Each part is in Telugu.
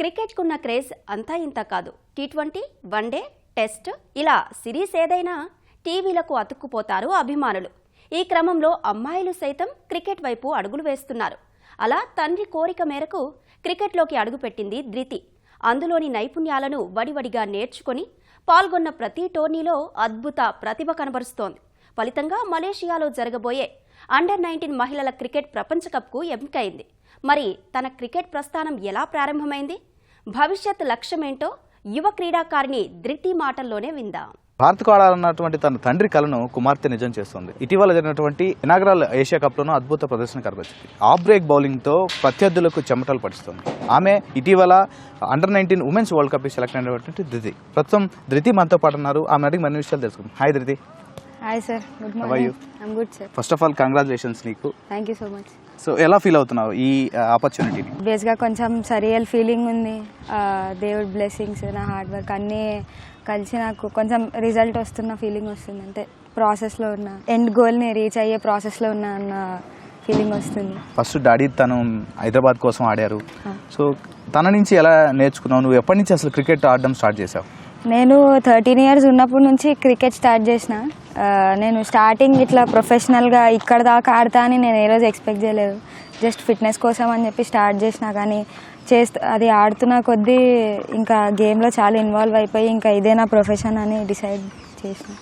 క్రికెట్కున్న క్రేజ్ అంతా ఇంత కాదు. T twenty one day test ఇలా సిరీస్ ఏదైనా టీవీలకు అతుక్కుపోతారు అభిమానులు. ఈ క్రమంలో అమ్మాయిలు సైతం క్రికెట్ వైపు అడుగులు వేస్తున్నారు. అలా తండ్రి కోరిక మేరకు క్రికెట్లోకి అడుగుపెట్టింది ధృతి అందులోని నైపుణ్యాలను వడివడిగా నేర్చుకొని పాల్గొన్న ప్రతి టోర్నీలో అద్భుత ప్రతిభ కనబరుస్తోంది. ఫలితంగా మలేషియాలో జరగబోయే అండర్ నైన్టీన్ మహిళల క్రికెట్ ప్రపంచ కప్కు ఎంపికైంది. మరి తన క్రికెట్ ప్రస్థానం ఎలా ప్రారంభమైంది? భవిష్యత్ లక్ష్యమేంటో యువ క్రీడాకారిణి ధృతి మాటల్లోనే విందాం. భారత్కు ఆడాలన్నటువంటి తన తండ్రి కలను కుమార్తె నిజం చేస్తుంది. ఇటీవల జరిగినటువంటి ఇనాగ్రల్ ఏషియా కప్లోనూ అద్భుత ప్రదర్శన కనబరిచింది. ఆఫ్ బ్రేక్ బౌలింగ్తో ప్రత్యర్థులకు చెమటలు పడుస్తుంది ఆమె ఇటీవల under nineteen women's world cup select అయినటువంటి ధృతి. ప్రస్తుతం ధృతి మనతో పాటు ఉన్నారు. ఆమె అడిగి మరిన్ని విషయాలు తెలుసుకుందాం. Hi Dhriti. Hi sir good? Morning good sir first of all congratulations నీకు. Thank you so much so ఎలా ఫీల్ అవుతున్నావు ఈ ఆపర్చునిటీని బేస్గా కొంచెం సరియల్ ఫీలింగ్ ఉంది. దేవుడి బ్లెస్సింగ్స్ నా హార్డ్ వర్క్ అన్నీ కలిసి నాకు కొంచెం రిజల్ట్ వస్తున్న ఫీలింగ్ వస్తుంది. అంటే ప్రాసెస్లో ఉన్న ఎండ్ గోల్ని రీచ్ అయ్యే ప్రాసెస్లో ఉన్న అన్న ఫీలింగ్ వస్తుంది. ఫస్ట్ డాడీ తను హైదరాబాద్ కోసం ఆడారు. సో తన నుంచి ఎలా నేర్చుకున్నావు? నువ్వు ఎప్పటి నుంచి అసలు క్రికెట్ ఆడడం స్టార్ట్ చేసావు? నేను థర్టీన్ ఇయర్స్ ఉన్నప్పటి నుంచి క్రికెట్ స్టార్ట్ చేసిన. నేను స్టార్టింగ్ ఇట్లా ప్రొఫెషనల్గా ఇక్కడ దాకా ఆడతా అని నేను ఏ రోజు ఎక్స్పెక్ట్ చేయలేదు. జస్ట్ ఫిట్నెస్ కోసం అని చెప్పి స్టార్ట్ చేసిన కానీ చేస్త అది ఆడుతున్న కొద్దీ ఇంకా గేమ్లో చాలా ఇన్వాల్వ్ అయిపోయి ఇంకా ఇదే నా ప్రొఫెషన్ అని డిసైడ్ చేసిన.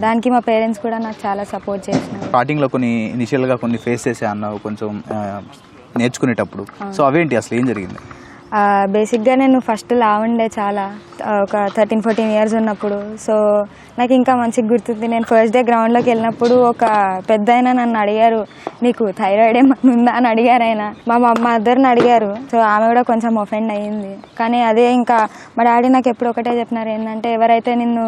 దానికి మా పేరెంట్స్ కూడా నాకు చాలా సపోర్ట్ చేసినారు. స్టార్టింగ్లో కొన్ని ఇనిషియల్గా కొన్ని ఫేస్ చేసే అన్నావు కొంచెం నేర్చుకునేటప్పుడు. సో అవేంటి? అసలు ఏం జరిగింది? బేసిక్గా నేను ఫస్ట్ లావుండే చాలా. ఒక థర్టీన్ ఫోర్టీన్ ఇయర్స్ ఉన్నప్పుడు. సో నాకు ఇంకా మంచిగా గుర్తుంది. నేను ఫస్ట్ డే గ్రౌండ్లోకి వెళ్ళినప్పుడు ఒక పెద్ద ఆయన నన్ను అడిగారు నీకు థైరాయిడ్ ఏమన్నా ఉందా? అని అడిగారు ఆయన. మా మా మదర్ని అడిగారు. సో ఆమె కూడా కొంచెం ఒఫెండ్ అయ్యింది. కానీ అదే ఇంకా మా డాడీ నాకు ఎప్పుడు ఒకటే చెప్పినారు. ఏంటంటే ఎవరైతే నిన్ను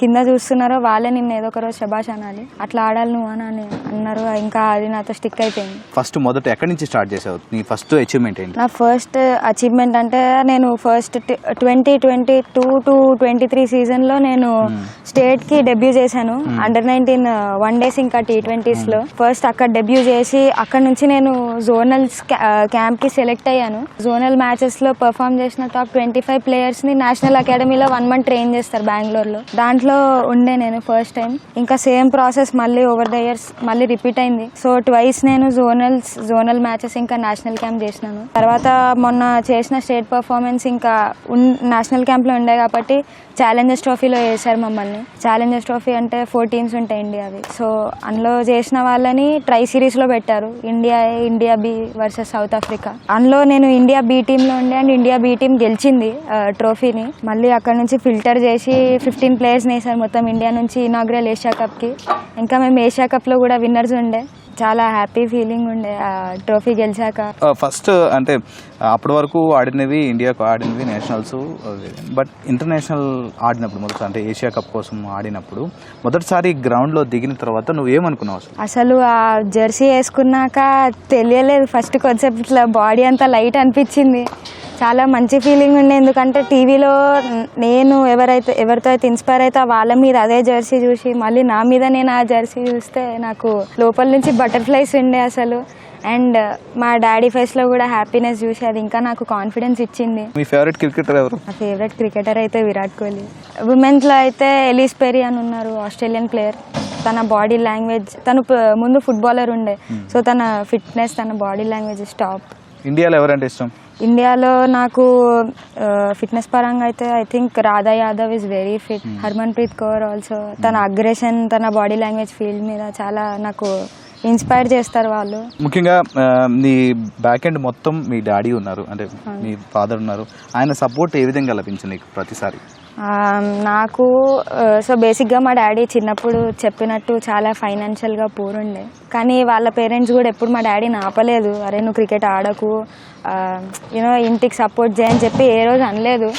కింద చూస్తున్నారో వాళ్ళే నిన్ను ఏదో ఒక రోజు శబాష్ అనాలి. అట్లా ఆడాలి నువ్వు అని అని అన్నారు. ఇంకా అది నాతో స్టిక్ అయిపోయింది. ఫస్ట్ మొదట ఎక్కడి నుంచి స్టార్ట్ చేసావు? నీ ఫస్ట్ అచీవ్మెంట్ ఏంటి? నా ఫస్ట్ అచీవ్మెంట్ అంటే నేను first twenty twenty two to twenty three సీజన్లో నేను స్టేట్కి డెబ్యూ చేశాను. అండర్ నైన్టీన్ వన్ డేస్ ఇంకా టీ ట్వంటీస్లో ఫస్ట్ అక్కడ డెబ్యూ చేసి అక్కడ నుంచి నేను జోనల్స్ క్యాంప్కి సెలెక్ట్ అయ్యాను. జోనల్ మ్యాచెస్లో పర్ఫామ్ చేసిన టాప్ ట్వంటీ ఫైవ్ ప్లేయర్స్ని నేషనల్ అకాడమీలో వన్ మంత్ ట్రైన్ చేస్తారు బెంగళూరులో దాంట్లో ఉండే నేను ఫస్ట్ టైం ఇంకా సేమ్ ప్రాసెస్ మళ్ళీ ఓవర్ ద ఇయర్స్ మళ్ళీ రిపీట్ అయింది. సో ట్వైస్ నేను జోనల్స్ జోనల్ మ్యాచెస్ ఇంకా నేషనల్ క్యాంప్ చేసినాను. తర్వాత మొన్న చేసిన స్టేట్ పర్ఫార్మెన్స్ ఇంకా నేషనల్ క్యాంప్లో ఉండే కాబట్టి ఛాలెంజెస్ ట్రోఫీలో వేశారు మమ్మల్ని. ఛాలెంజెస్ ట్రోఫీ అంటే ఫోర్ టీమ్స్ ఉంటాయండి అవి సో అందులో చేసిన వాళ్ళని ట్రై సిరీస్లో పెట్టారు. India India B versus South Africa అందులో నేను ఇండియా బి టీంలో ఉండే అండ్ ఇండియా బి టీం గెలిచింది ట్రోఫీని మళ్ళీ అక్కడ నుంచి ఫిల్టర్ చేసి ఫిఫ్టీన్ ప్లేయర్స్ని వేశారు మొత్తం ఇండియా నుంచి ఇనాగ్రల్ ఏషియా కప్కి ఇంకా మేము ఏషియా కప్లో కూడా విన్నర్స్ ఉండే. చాలా హ్యాపీ ఫీలింగ్ ఉండే ట్రోఫీ గెలిచాక. ఫస్ట్ అంటే అప్పటి వరకు ఆడినవి ఇండియాకు ఆడినవి నేషనల్స్ బట్ ఇంటర్నేషనల్ ఆడినప్పుడు మొదట అంటే ఏషియా కప్ కోసం ఆడినప్పుడు మొదటిసారి గ్రౌండ్లో దిగిన తర్వాత నువ్వు ఏమనుకున్నావు అసలు? అసలు ఆ జెర్సీ వేసుకున్నాక తెలియలేదు ఫస్ట్ కొద్దిసేపు ఇట్లా బాడీ అంతా లైట్ అనిపించింది. చాలా మంచి ఫీలింగ్ ఉండే. ఎందుకంటే టీవీలో నేను ఎవరైతే ఎవరితో అయితే ఇన్స్పైర్ అయితే వాళ్ళ మీద అదే జెర్సీ చూసి మళ్ళీ నా మీద నేను ఆ జెర్సీ చూస్తే నాకు లోపల నుంచి బటర్ఫ్లైస్ ఉండే అసలు. అండ్ మా డాడీ ఫేస్లో కూడా హ్యాపీనెస్ చూసి అది ఇంకా నాకు కాన్ఫిడెన్స్ ఇచ్చింది. మీ ఫేవరెట్ క్రికెటర్ ఎవరు? నా ఫేవరెట్ క్రికెటర్ అయితే విరాట్ కోహ్లీ. ఉమెన్స్లో అయితే ఎలీస్ పెరీ అని ఉన్నారు ఆస్ట్రేలియన్ ప్లేయర్ తన బాడీ లాంగ్వేజ్ తను ముందు ఫుట్బాలర్ ఉండే. సో తన ఫిట్నెస్ తన బాడీ లాంగ్వేజ్ టాప్ ఇండియాలో ఎవరంటే ఇష్టం? ఇండియాలో నాకు ఫిట్నెస్ పరంగా అయితే I think Radha Yadav is very fit Harmanpreet Kaur also తన అగ్రెషన్ తన బాడీ లాంగ్వేజ్ ఫీల్డ్ మీద చాలా నాకు ఇన్స్పైర్ చేస్తారు వాళ్ళు. ముఖ్యంగా నీ బ్యాక్ ఎండ్ మొత్తం మీ డాడీ ఉన్నారు. అంటే మీ ఫాదర్ ఉన్నారు. ఆయన సపోర్ట్ ఏ విధంగా లభించింది ప్రతిసారి? నాకు సో బేసిక్గా మా డాడీ చిన్నప్పుడు చెప్పినట్టు చాలా ఫైనాన్షియల్గా పూర్ ఉండే. కానీ వాళ్ళ పేరెంట్స్ కూడా ఎప్పుడు మా డాడీని ఆపలేదు. అరే నువ్వు క్రికెట్ ఆడకు. యూనో ఇంటికి సపోర్ట్ చేయని చెప్పి ఏ రోజు అనలేదు.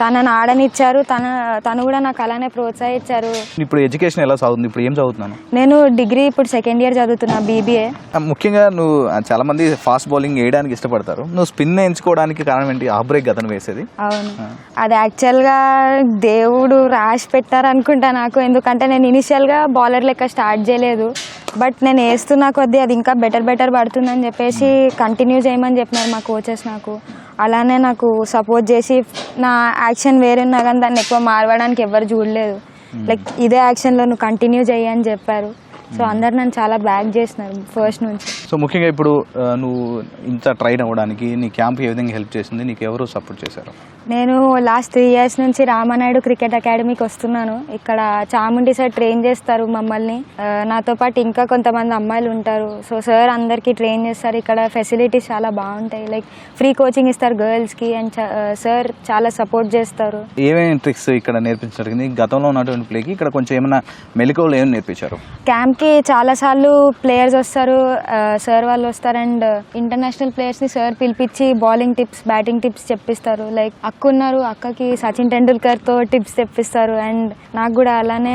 తనని ఆడనిచ్చారు. తన తను కూడా నాకు అలానే ప్రోత్సహించారు. ఇప్పుడు ఎడ్యుకేషన్ ఎలా సాగుతుంది? ఇప్పుడు ఏం చదువుతున్నాను? నేను డిగ్రీ ఇప్పుడు సెకండ్ ఇయర్ చదువుతున్నా బీబీఏ ముఖ్యంగా నువ్వు చాలా మంది ఫాస్ట్ బౌలింగ్ వేయడానికి ఇష్టపడతారు. నువ్వు స్పిన్ ఎంచుకోవడానికి కారణం ఏంటి? ఆ బ్రేక్ అతను వేసేది. అవును. అది యాక్చువల్గా దేవుడు రాసి పెట్టారు అనుకుంటా నాకు. ఎందుకంటే నేను ఇనిషియల్గా బౌలర్ లెక్క స్టార్ట్ చేయలేదు. బట్ నేను వేస్తున్నా కొద్దీ అది ఇంకా బెటర్ బెటర్ పడుతుందని చెప్పేసి కంటిన్యూ చేయమని చెప్పినారు మా కోచెస్ నాకు. అలానే నాకు సపోర్ట్ చేసి నా యాక్షన్ వేరే ఉన్నా కానీ దాన్ని ఎక్కువ మారవడానికి ఎవరు చూడలేదు. లైక్ ఇదే యాక్షన్లో నువ్వు కంటిన్యూ చెయ్యి అని చెప్పారు. సో అందరు నన్ను చాలా బ్యాక్ చేసినారు ఫస్ట్ నుంచి. సో ముఖ్యంగా ఇప్పుడు నువ్వు ఇంత ట్రైన్ అవ్వడానికి నీ క్యాంప్ ఏ విధంగా హెల్ప్ చేసింది? నీకు ఎవరు సపోర్ట్ చేశారు? నేను లాస్ట్ త్రీ ఇయర్స్ నుంచి రామానాయుడు క్రికెట్ అకాడమీకి వస్తున్నాను. ఇక్కడ చాముండి సార్ ట్రైన్ చేస్తారు మమ్మల్ని. నాతో పాటు ఇంకా కొంతమంది అమ్మాయిలు ఉంటారు. సో సార్ అందరికీ ట్రైన్ చేస్తారు. ఇక్కడ ఫెసిలిటీస్ చాలా బాగుంటాయి. లైక్ ఫ్రీ కోచింగ్ ఇస్తారు గర్ల్స్కి అండ్ సార్ చాలా సపోర్ట్ చేస్తారు. ఏమేమి ట్రిక్స్ ఇక్కడ నేర్పించడం గతంలో ఉన్నటువంటి ప్లేకి ఇక్కడ కొంచెం ఏమైనా మెలకువలు ఏమైనా నేర్పించారు? క్యాంప్కి చాలాసార్లు ప్లేయర్స్ వస్తారు. సార్ వాళ్ళు వస్తారు. అండ్ ఇంటర్నేషనల్ ప్లేయర్స్ని సార్ పిలిపించి బౌలింగ్ టిప్స్ బ్యాటింగ్ టిప్స్ చెప్పిస్తారు. లైక్ అక్క ఉన్నారు అక్కకి సచిన్ టెండూల్కర్తో టిప్స్ తెప్పిస్తారు. అండ్ నాకు కూడా అలానే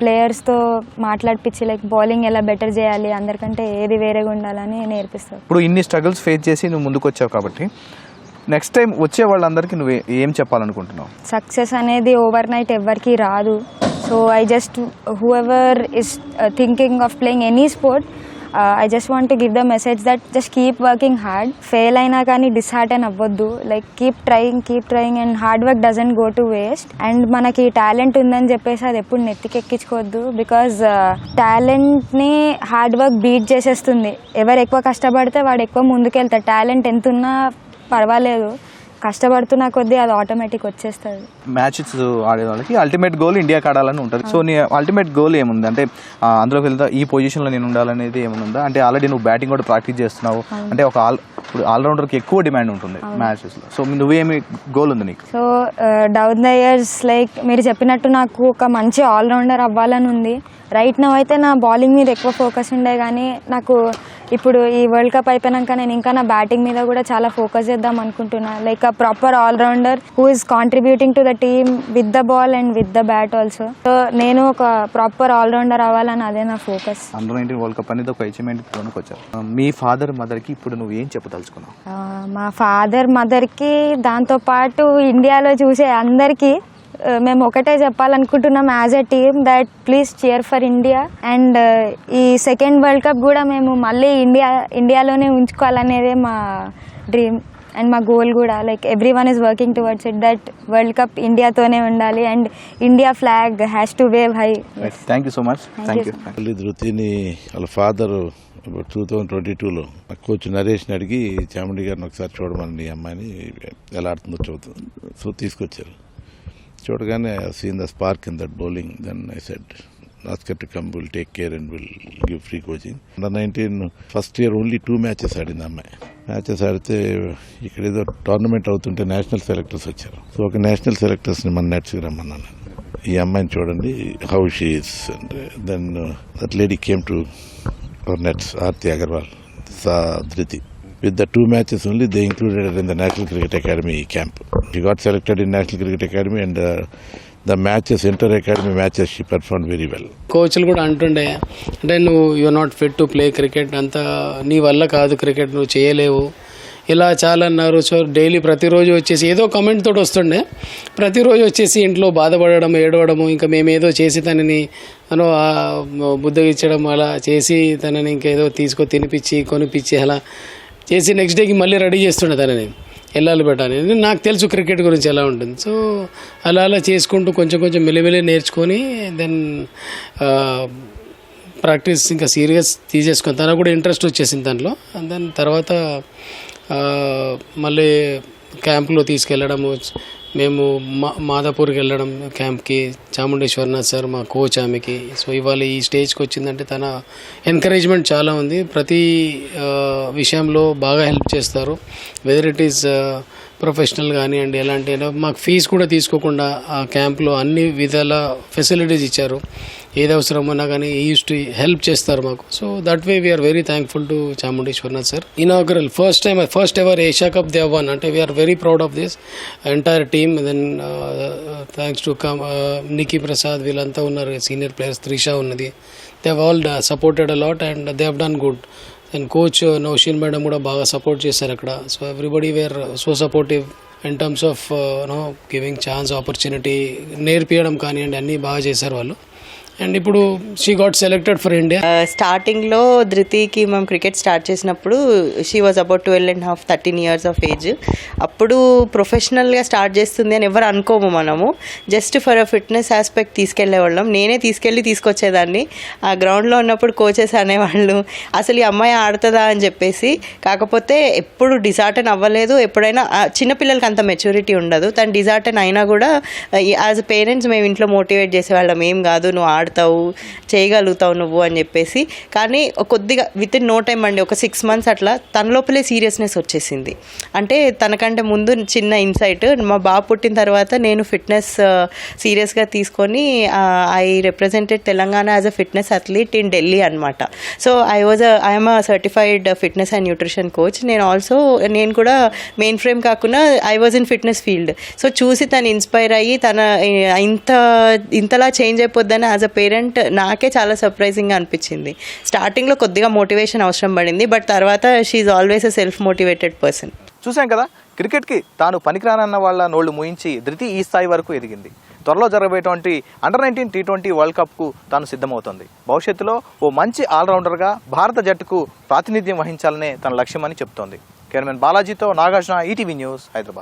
ప్లేయర్స్తో మాట్లాడిపించి లైక్ బౌలింగ్ ఎలా బెటర్ చేయాలి అందరికంటే ఏది వేరేగా ఉండాలని నేర్పిస్తారు. ఇప్పుడు ఇన్ని స్ట్రగుల్స్ ఫేస్ చేసి నువ్వు ముందుకు వచ్చావు కాబట్టి నెక్స్ట్ టైం వచ్చే వాళ్ళందరికీ నువ్వు ఏ- ఏం చెప్పాలనుకుంటున్నావు? సక్సెస్ అనేది ఓవర్ నైట్ ఎవరికి రాదు. So I just whoever is thinking of playing any sport I just want to give the message that just keep working hard fail అయినా కానీ డిస్హార్టన్ అవ్వద్దు. Like keep trying keep trying and hard work doesn't go to waste and మనకి టాలెంట్ ఉందని చెప్పేసి అది ఎప్పుడు నెత్తికెక్కించుకోవద్దు బికాజ్ టాలెంట్ని హార్డ్ వర్క్ బీట్ చేసేస్తుంది. ఎవరు ఎక్కువ కష్టపడితే వాడు ఎక్కువ ముందుకెళ్తాడు. టాలెంట్ ఎంత ఉన్నా పర్వాలేదు. కష్టపడుతున్న కొద్దీ అది ఆటోమేటిక్ వచ్చేస్తుంది. మ్యాచెస్ ఆడే వాళ్ళకి అల్టిమేట్ గోల్ ఇండియాకి ఆడాలని ఉంటుంది. సో నీ అల్టిమేట్ గోల్ ఏముంది? అంటే అందులోకి వెళ్తా ఈ పొజిషన్లో నేను ఉండాలనేది ఏముందా? అంటే ఆల్రెడీ నువ్వు బ్యాటింగ్ కూడా ప్రాక్టీస్ చేస్తున్నావు. అంటే ఒక ఆల్ ఇప్పుడు ఆల్రౌండర్కి ఎక్కువ డిమాండ్ ఉంటుంది మ్యాచెస్లో సో నువ్వేమి గోల్ ఉంది నీకు? So down the years like మీరు చెప్పినట్టు నాకు ఒక మంచి ఆల్రౌండర్ అవ్వాలని ఉంది. రైట్ నవ్ అయితే నా బౌలింగ్ మీద ఎక్కువ ఫోకస్ ఉండే కానీ నాకు ఇప్పుడు ఈ వరల్డ్ కప్ అయిపోయాక నేను ఇంకా నా బ్యాటింగ్ మీద కూడా చాలా ఫోకస్ చేద్దాం అనుకుంటున్నా. Like a proper allrounder who is contributing to the team with the ball and with the bat also so నేను ఒక ప్రాపర్ ఆల్రౌండర్ అవ్వాలని అదే నా focus under nineteen world cup అనేది ఒక అచీవ్మెంట్ వచ్చారు. మీ ఫాదర్ మదర్కి ఇప్పుడు నువ్వు ఏం చెప్పదలుచుకున్నావు? మా ఫాదర్ మదర్కి దాంతోపాటు ఇండియాలో చూసే అందరికీ మేము ఒకటే చెప్పాలనుకుంటున్నాం as a team that please cheer for India and ఈ సెకండ్ వరల్డ్ కప్ కూడా మేము మళ్ళీ ఇండియా ఇండియాలోనే ఉంచుకోవాలనేదే మా డ్రీమ్ అండ్ మా గోల్ కూడా. Like everyone is working towards it that world cup ఇండియాతోనే ఉండాలి and India flag has to wave high thank you so much thank you తల్లి ధృతిని వాళ్ళ ఫాదర్ టూ థౌజండ్ ట్వంటీ టూలో కోచ్ నరేష్ని అడిగి చాముండి గారిని ఒకసారి చూడమని అమ్మాయిని ఎలా ఆడుతుందో చూద్దాం సో తీసుకొచ్చారు. చూడగానే seen the spark in that bowling then I said ask her to come will take care and will give free coaching under nineteen first year only two matches ఆడింది అమ్మాయి మ్యాచెస్ ఆడితే ఇక్కడ ఏదో టోర్నమెంట్ అవుతుంటే నేషనల్ సెలెక్టర్స్ వచ్చారు. సో ఒక నేషనల్ సెలెక్టర్స్ని మన నెట్స్కి రమ్మన్నాను. ఈ అమ్మాయిని చూడండి how she is and then that lady came to nets Aarti Agarwal saw Dhruti with the two matches only they included in the national cricket academy camp she got selected in national cricket academy and the matches inter academy matches she perform very well కోచ్లు కూడా అంటుండే అంటే నువ్వు you not fit to play cricket అంతా నీ వల్ల కాదు క్రికెట్ నువ్వు చేయలేవు. ఇలా చాలా అన్నారు. సో డైలీ ప్రతిరోజు వచ్చేసి ఏదో కమెంట్ తోటి వస్తుండే. ప్రతిరోజు వచ్చేసి ఇంట్లో బాధపడడం ఏడవడము ఇంకా మేము ఏదో చేసి తనని అను బుద్ధగించడం అలా చేసి తనని ఇంకేదో తీసుకొని తినిపించి కొనిపించి అలా చేసి నెక్స్ట్ డేకి మళ్ళీ రెడీ చేస్తుండే తనని. వెళ్ళాలి పెట్టాలి నాకు తెలుసు క్రికెట్ గురించి ఎలా ఉంటుంది. సో అలా అలా చేసుకుంటూ కొంచెం కొంచెం మెల్లిమెల్లి నేర్చుకొని దెన్ ప్రాక్టీస్ ఇంకా సీరియస్ తీసేసుకొని తనకు కూడా ఇంట్రెస్ట్ వచ్చేసింది దాంట్లో. అండ్ దెన్ తర్వాత మళ్ళీ క్యాంప్లో తీసుకెళ్ళడము మేము మా మాదాపూర్కి వెళ్ళడం క్యాంప్కి చాముండేశ్వరనాథ్ సార్ మా కోచ్ ఆమెకి. సో ఇవాళ ఈ స్టేజ్కి వచ్చిందంటే తన ఎంకరేజ్మెంట్ చాలా ఉంది. ప్రతి విషయంలో బాగా హెల్ప్ చేస్తారు. వెదర్ ఇట్ ఈస్ ప్రొఫెషనల్ కానివ్వండి ఎలాంటి మాకు ఫీజు కూడా తీసుకోకుండా ఆ క్యాంప్లో అన్ని విధాల ఫెసిలిటీస్ ఇచ్చారు. ఏది అవసరమన్నా కానీ యూస్ టు హెల్ప్ చేస్తారు మాకు. So that way we are very thankful to Chamundeshwarnath sir. Inaugural first time first ever Asia cup they won అంటే we are very proud of this entire team then thanks to come Nikki Prasad వీళ్ళంతా ఉన్నారు. సీనియర్ ప్లేయర్స్ త్రిషా ఉన్నది. They all supported a lot and they have done good and coach Nausheen madam కూడా బాగా సపోర్ట్ చేశారు అక్కడ. So everybody were so supportive in terms of no giving chance opportunity నేర్పియడం కానివ్వండి అన్నీ బాగా చేశారు వాళ్ళు. అండ్ ఇప్పుడు she got selected for India స్టార్టింగ్లో ధృతికి మేము క్రికెట్ స్టార్ట్ చేసినప్పుడు she was about twelve and half thirteen years of age అప్పుడు ప్రొఫెషనల్గా స్టార్ట్ చేస్తుంది అని ఎవరు అనుకోము మనము. Just for a fitness aspect తీసుకెళ్ళేవాళ్ళం నేనే తీసుకెళ్ళి తీసుకొచ్చేదాన్ని. ఆ గ్రౌండ్లో ఉన్నప్పుడు కోచెస్ అనేవాళ్ళు అసలు ఈ అమ్మాయి ఆడుతుందా? అని చెప్పేసి. కాకపోతే ఎప్పుడు డిజార్టన్ అవ్వలేదు. ఎప్పుడైనా చిన్నపిల్లలకి అంత మెచ్యూరిటీ ఉండదు. తను డిజార్టన్ అయినా కూడా యాజ్ పేరెంట్స్ మేము ఇంట్లో మోటివేట్ చేసేవాళ్ళం. ఏం కాదు నువ్వు ఆడతావు చేయగలుగుతావు నువ్వు అని చెప్పేసి. కానీ కొద్దిగా విత్ ఇన్ నో టైం అండి ఒక సిక్స్ మంత్స్ అట్లా తన లోపలే సీరియస్నెస్ వచ్చేసింది. అంటే తనకంటే ముందు చిన్న ఇన్సైట్ మా బాబు పుట్టిన తర్వాత నేను ఫిట్నెస్ సీరియస్గా తీసుకొని I represented Telangana as a fitness athlete in Delhi అనమాట so I was I'm a certified fitness and nutrition coach నేను ఆల్సో నేను కూడా మెయిన్ ఫ్రేమ్ కాకుండా I was in fitness field so చూసి తను ఇన్స్పైర్ అయ్యి తన ఇంత ఇంతలా చేంజ్ అయిపోద్దని యాజ్ అ పేరెంట్ నాకే చాలా సర్ప్రైజింగ్గా అనిపించింది. స్టార్టింగ్లో కొద్దిగా మోటివేషన్ అవసరం పడింది బట్ తర్వాత she's always a self motivated person చూసాం కదా క్రికెట్కి తాను పనికిరానన్న వాళ్ళ నోళ్ళు ముయించి ధృతి ఈ స్థాయి వరకు ఎదిగింది. త్వరలో జరగబోయేటువంటి under nineteen T twenty world కప్కు తాను సిద్ధమవుతోంది. భవిష్యత్తులో ఓ మంచి ఆల్రౌండర్గా భారత జట్టుకు ప్రాతినిధ్యం వహించాలనే తన లక్ష్యమని చెప్తోంది. కెమెరామెన్ బాలాజీతో నాగార్జున ఈటీవీ న్యూస్ హైదరాబాద్.